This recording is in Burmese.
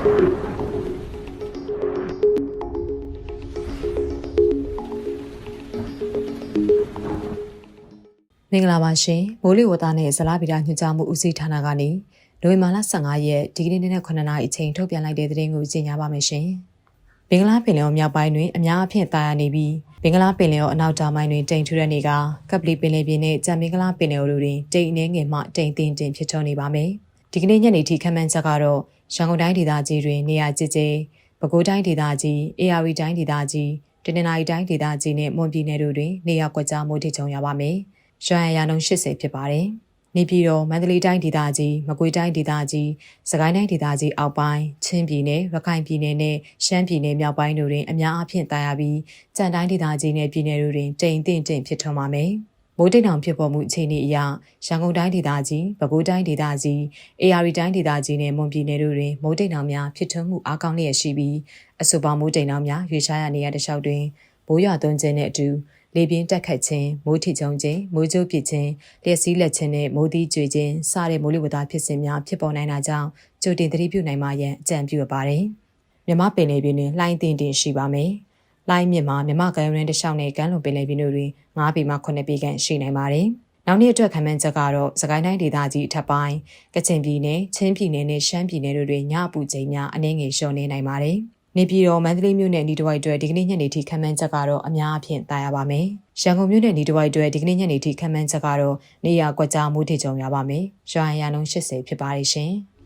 မင်္ဂလာပါရှင်မိုးလေဝသနဲ့ဇလားဗီဒာညွှန်ကြားမှုဦးစီးဌာနကနေနိုဝင်ဘာလ15ရက်ဒီကနေ့နေ့9နာရီအချိန်ထုတ်ပြန်လိုက်တဲ့သတင်းကိုကြေညာပါမယ်ရှင်ဘင်္ဂလားပင်လယ်အော်မြောက်ပိုင်းတွင်အများအပြားတာယာနေပြီးဘင်္ဂလားပင်လယ်အော်အနောက်တောင်ပိုင်းတွင်တိမ်ထူတဲ့နေကကပလီပင်လယ်ပြင်နှင့်ကြံမင်္ဂလားပင်လယ်အော်တို့တွင်တိမ်အနှဲငယ်မှတိမ်တင်းတင်ဖြစ်ထွန်းနေပါမယ်။ ဒီကနေ့ညနေထိခန့်မှန်းချက်ကတော့ရန်ကုန်တိုင်းဒေသကြီးတွင်နေရာကျကျပဲခူးတိုင်းဒေသကြီးအေရဝတီတိုင်းဒေသကြီးတနင်္သာရီတိုင်းဒေသကြီးနဲ့မွန်ပြည်နယ်တို့တွင်နေရာကွက်ကြားမိုးထစ်ချုံရပါမယ်။ရွှန်ရရာနှုန်း80ဖြစ်ပါတယ်။နေပြည်တော်မန္တလေးတိုင်းဒေသကြီးမကွေးတိုင်းဒေသကြီးစကိုင်းတိုင်းဒေသကြီးအောက်ပိုင်းချင်းပြည်နယ်ရခိုင်ပြည်နယ်နဲ့ရှမ်းပြည်နယ်မြောက်ပိုင်းတို့တွင်အများအပြားတာယာပြီးကြံတိုင်းဒေသကြီးနဲ့ပြည်နယ်တို့တွင်တိမ်တင့်တင့်ဖြစ်ထွန်းပါမယ်။ မိုးတိမ်တောင်ဖြစ်ပေါ်မှုအခြေအနေအရရန်ကုန်တိုင်းဒေသကြီးပဲခူးတိုင်းဒေသကြီးအေရီတိုင်းဒေသကြီးနဲ့မွန်ပြည်နယ်တို့တွင်မိုးတိမ်တောင်များဖြစ်ထွန်းမှုအားကောင်းလျက်ရှိပြီးအဆိုပါမိုးတိမ်တောင်များရွေရှားရနေရတဲ့လျှောက်တွင်မိုးရွာသွန်းခြင်းနဲ့အတူလေပြင်းတက်ခတ်ခြင်းမိုးထီချုံခြင်းမိုးကြိုးပစ်ခြင်းလျှက်စီးလက်ခြင်းနဲ့မိုးသီးကျွေခြင်းစတဲ့မိုးလေဝသဖြစ်စဉ်များဖြစ်ပေါ်နိုင်တာကြောင့်ကြိုတင်သတိပြုနိုင်မှရန်အကြံပြုရပါတယ်။မြမပင်လေပြင်းတွင်လှိုင်းတင်တင်ရှိပါမယ်။ လှိုင်းမြစ်မှာမြမကမ်းရိုးတန်းတစ်လျှောက်နဲ့ကမ်းလွန်ပင်လေပြင်းတို့တွင်9ပေမှ9ပေခန့်ရှိနိုင်ပါတယ်။နောက်နေ့အတွက်ခံမှန်းချက်ကတော့စကိုင်းတိုင်းဒေသကြီးအထက်ပိုင်းကချင်ပြည်နယ်ချင်းပြည်နယ်နဲ့ရှမ်းပြည်နယ်တို့တွင်ညအပူချိန်များအနည်းငယ်လျှော့နေနိုင်ပါတယ်။နေပြည်တော်မန္တလေးမြို့နယ်ဤတစ်ဝိုက်အတွက်ဒီကနေ့ညနေထိခံမှန်းချက်ကတော့အများအပြားတာရပါမယ်။ရန်ကုန်မြို့နယ်ဤတစ်ဝိုက်အတွက်ဒီကနေ့ညနေထိခံမှန်းချက်ကတော့နေရာကွက်ကြားမိုးထစ်ကြုံရပါမယ်။ရွာရန်နှုန်း80ဖြစ်ပါတယ်ရှင်။